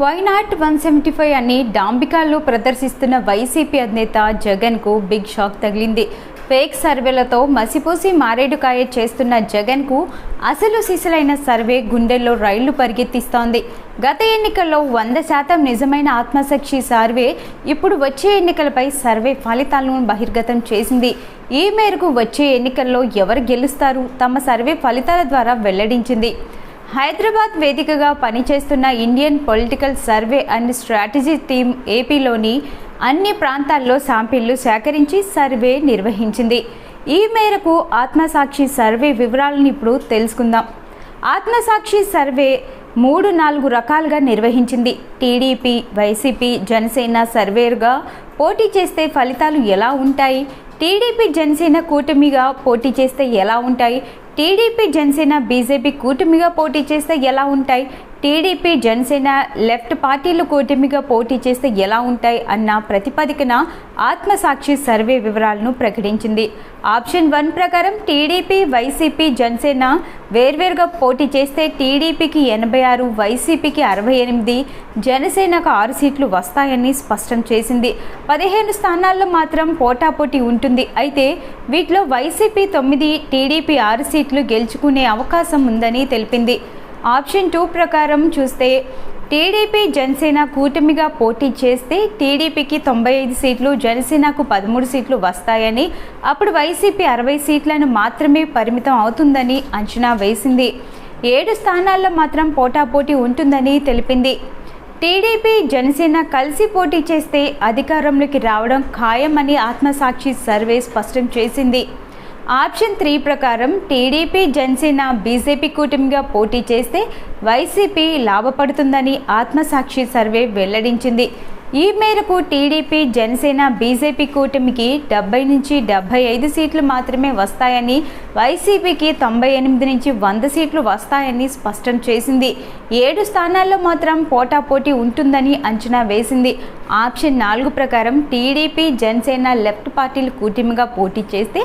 Why not one seventy five అని డాంబికాల్లో ప్రదర్శిస్తున్న YCP అధినేత జగన్కు బిగ్ షాక్ తగిలింది. ఫేక్ సర్వేలతో మసిపూసి మారేడుకాయ చేస్తున్న జగన్కు అసలు సిసలైన సర్వే గుండెల్లో రైళ్ళు పరిగెత్తిస్తోంది. గత ఎన్నికల్లో వంద శాతం నిజమైన ఆత్మసాక్షి సర్వే ఇప్పుడు వచ్చే ఎన్నికలపై సర్వే ఫలితాలను బహిర్గతం చేసింది. ఈ మేరకు వచ్చే ఎన్నికల్లో ఎవరు గెలుస్తారు? తమ సర్వే ఫలితాల ద్వారా వెల్లడించింది. హైదరాబాద్ వేదికగా పనిచేస్తున్న Indian political survey and strategy team ఏపీలోని అన్ని ప్రాంతాల్లో శాంపిళ్ళు సేకరించి సర్వే నిర్వహించింది. ఈ మేరకు ఆత్మసాక్షి సర్వే వివరాలను ఇప్పుడు తెలుసుకుందాం. ఆత్మసాక్షి సర్వే మూడు నాలుగు రకాలుగా నిర్వహించింది. టీడీపీ వైసీపీ జనసేన సర్వేరుగా పోటీ చేస్తే ఫలితాలు ఎలా ఉంటాయి? టీడీపీ జనసేన కూటమిగా పోటీ చేస్తే ఎలా ఉంటాయి? టీడీపీ జనసేన బీజేపీ కూటమిగా పోటీ చేస్తే ఎలా ఉంటాయి? టీడీపీ జనసేన లెఫ్ట్ పార్టీలు కూటమిగా పోటీ చేస్తే ఎలా ఉంటాయి అన్న ప్రతిపాదికన ఆత్మసాక్షి సర్వే వివరాలను ప్రకటించింది. ఆప్షన్ వన్ ప్రకారం టీడీపీ వైసీపీ జనసేన వేర్వేరుగా పోటీ చేస్తే టీడీపీకి ఎనభై ఆరు వైసీపీకి అరవై ఎనిమిది జనసేనకు ఆరు సీట్లు వస్తాయని స్పష్టం చేసింది. పదిహేను స్థానాల్లో మాత్రం పోటాపోటీ ఉంటుంది. అయితే వీటిలో వైసీపీ తొమ్మిది టీడీపీ ఆరు సీట్లు గెలుచుకునే అవకాశం ఉందని తెలిపింది. ఆప్షన్ టూ ప్రకారం చూస్తే టీడీపీ జనసేన కూటమిగా పోటీ చేస్తే టీడీపీకి తొంభై ఐదు సీట్లు జనసేనకు పదమూడు సీట్లు వస్తాయని అప్పుడు వైసీపీ అరవై సీట్లను మాత్రమే పరిమితం అవుతుందని అంచనా వేసింది. ఏడు స్థానాల్లో మాత్రం పోటాపోటీ ఉంటుందని తెలిపింది. టీడీపీ జనసేన కలిసి పోటీ చేస్తే అధికారంలోకి రావడం ఖాయమని ఆత్మసాక్షి సర్వే స్పష్టం చేసింది. ఆప్షన్ త్రీ ప్రకారం టీడీపీ జనసేన బీజేపీ కూటమిగా పోటీ చేస్తే వైసీపీ లాభపడుతుందని ఆత్మసాక్షి సర్వే వెల్లడించింది. ఈ మేరకు టీడీపీ జనసేన బీజేపీ కూటమికి డెబ్బై నుంచి డెబ్బై ఐదు సీట్లు మాత్రమే వస్తాయని వైసీపీకి తొంభై ఎనిమిది నుంచి వంద సీట్లు వస్తాయని స్పష్టం చేసింది. ఏడు స్థానాల్లో మాత్రం పోటాపోటీ ఉంటుందని అంచనా వేసింది. ఆప్షన్ నాలుగు ప్రకారం టీడీపీ జనసేన లెఫ్ట్ పార్టీలు కూటమిగా పోటీ చేస్తే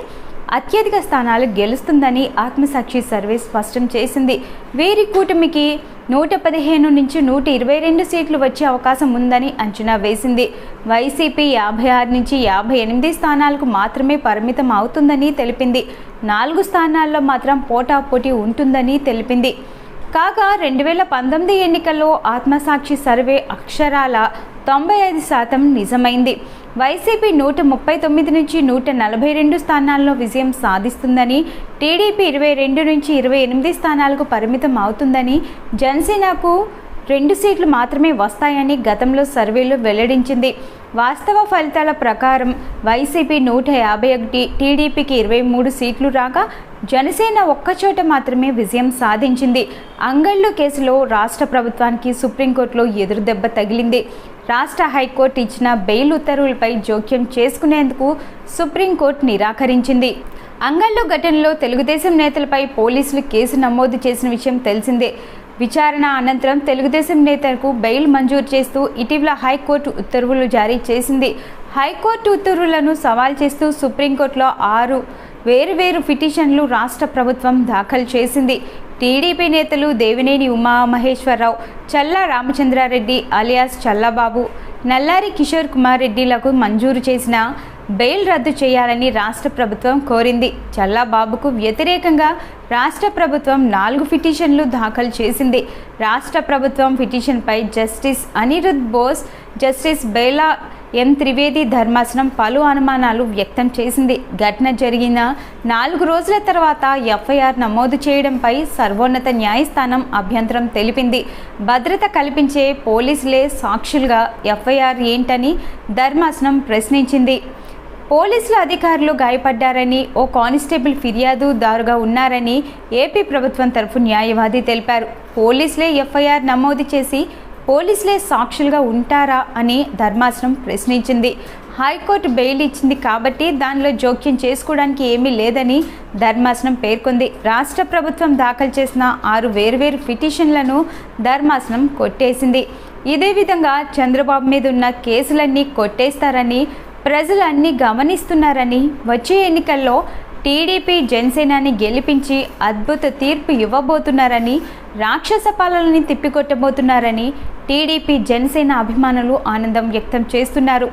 అత్యధిక స్థానాలు గెలుస్తుందని ఆత్మసాక్షి సర్వే స్పష్టం చేసింది. వీరి కూటమికి నూట పదిహేను నుంచి నూట ఇరవై రెండు సీట్లు వచ్చే అవకాశం ఉందని అంచనా వేసింది. వైసీపీ యాభై ఆరు నుంచి యాభై ఎనిమిది స్థానాలకు మాత్రమే పరిమితం అవుతుందని తెలిపింది. నాలుగు స్థానాల్లో మాత్రం పోటాపోటీ ఉంటుందని తెలిపింది. కాగా రెండు వేల పంతొమ్మిది ఎన్నికల్లో ఆత్మసాక్షి సర్వే అక్షరాల తొంభై ఐదు శాతం నిజమైంది. వైసీపీ నూట ముప్పై తొమ్మిది నుంచి నూట నలభై రెండు స్థానాల్లో విజయం సాధిస్తుందని టీడీపీ ఇరవై రెండు నుంచి ఇరవై ఎనిమిది స్థానాలకు పరిమితం అవుతుందని జనసేనకు రెండు సీట్లు మాత్రమే వస్తాయని గతంలో సర్వేలో వెల్లడించింది. వాస్తవ ఫలితాల ప్రకారం వైసీపీ నూట యాభై ఒకటి టీడీపీకి ఇరవై మూడు సీట్లు రాగా జనసేన ఒక్కచోట మాత్రమే విజయం సాధించింది. అంగళ్ళు కేసులో రాష్ట్ర ప్రభుత్వానికి సుప్రీంకోర్టులో ఎదురుదెబ్బ తగిలింది. రాష్ట్ర హైకోర్టు ఇచ్చిన బెయిల్ ఉత్తర్వులపై జోక్యం చేసుకునేందుకు సుప్రీంకోర్టు నిరాకరించింది. అంగళ్ళు ఘటనలో తెలుగుదేశం నేతలపై పోలీసులు కేసు నమోదు చేసిన విషయం తెలిసిందే. విచారణ అనంతరం తెలుగుదేశం నేతలకు బెయిల్ మంజూరు చేస్తూ ఇటీవల హైకోర్టు ఉత్తర్వులు జారీ చేసింది. హైకోర్టు ఉత్తర్వులను సవాల్ చేస్తూ సుప్రీంకోర్టులో ఆరు వేరువేరు పిటిషన్లు రాష్ట్ర ప్రభుత్వం దాఖలు చేసింది. టీడీపీ నేతలు దేవినేని ఉమామహేశ్వరరావు చల్లా రామచంద్రారెడ్డి అలియాస్ చల్లబాబు నల్లారి కిషోర్ కుమార్ రెడ్డిలకు మంజూరు చేసిన బెయిల్ రద్దు చేయాలని రాష్ట్ర ప్రభుత్వం కోరింది. చల్లాబాబుకు వ్యతిరేకంగా రాష్ట్ర ప్రభుత్వం నాలుగు పిటిషన్లు దాఖలు చేసింది. రాష్ట్ర ప్రభుత్వం పిటిషన్పై justice Aniruddha Bose justice Bela M Trivedi ధర్మాసనం పలు అనుమానాలు వ్యక్తం చేసింది. ఘటన జరిగిన నాలుగు రోజుల తర్వాత ఎఫ్ఐఆర్ నమోదు చేయడంపై సర్వోన్నత న్యాయస్థానం అభ్యంతరం తెలిపింది. భద్రత కల్పించే పోలీసులే సాక్షులుగా ఎఫ్ఐఆర్ ఏంటని ధర్మాసనం ప్రశ్నించింది. పోలీసుల అధికారులు గాయపడ్డారని ఓ కానిస్టేబుల్ ఫిర్యాదుదారుగా ఉన్నారని ఏపీ ప్రభుత్వం తరఫు న్యాయవాది తెలిపారు. పోలీసులే ఎఫ్ఐఆర్ నమోదు చేసి పోలీసులే సాక్షులుగా ఉంటారా అని ధర్మాసనం ప్రశ్నించింది. హైకోర్టు బెయిల్ ఇచ్చింది కాబట్టి దానిలో జోక్యం చేసుకోవడానికి ఏమీ లేదని ధర్మాసనం పేర్కొంది. రాష్ట్ర ప్రభుత్వం దాఖలు చేసిన ఆరు వేర్వేరు పిటిషన్లను ధర్మాసనం కొట్టేసింది. ఇదే విధంగా చంద్రబాబు మీద ఉన్న కేసులన్నీ కొట్టేస్తారని ప్రజలు అన్నీ గమనిస్తున్నారని వచ్చే ఎన్నికల్లో టీడీపీ జనసేనాని గెలిపించి అద్భుత తీర్పు ఇవ్వబోతున్నారని రాక్షస పాలనని తిప్పికొట్టబోతున్నారని టీడీపీ జనసేన అభిమానులు ఆనందం వ్యక్తం చేస్తున్నారు.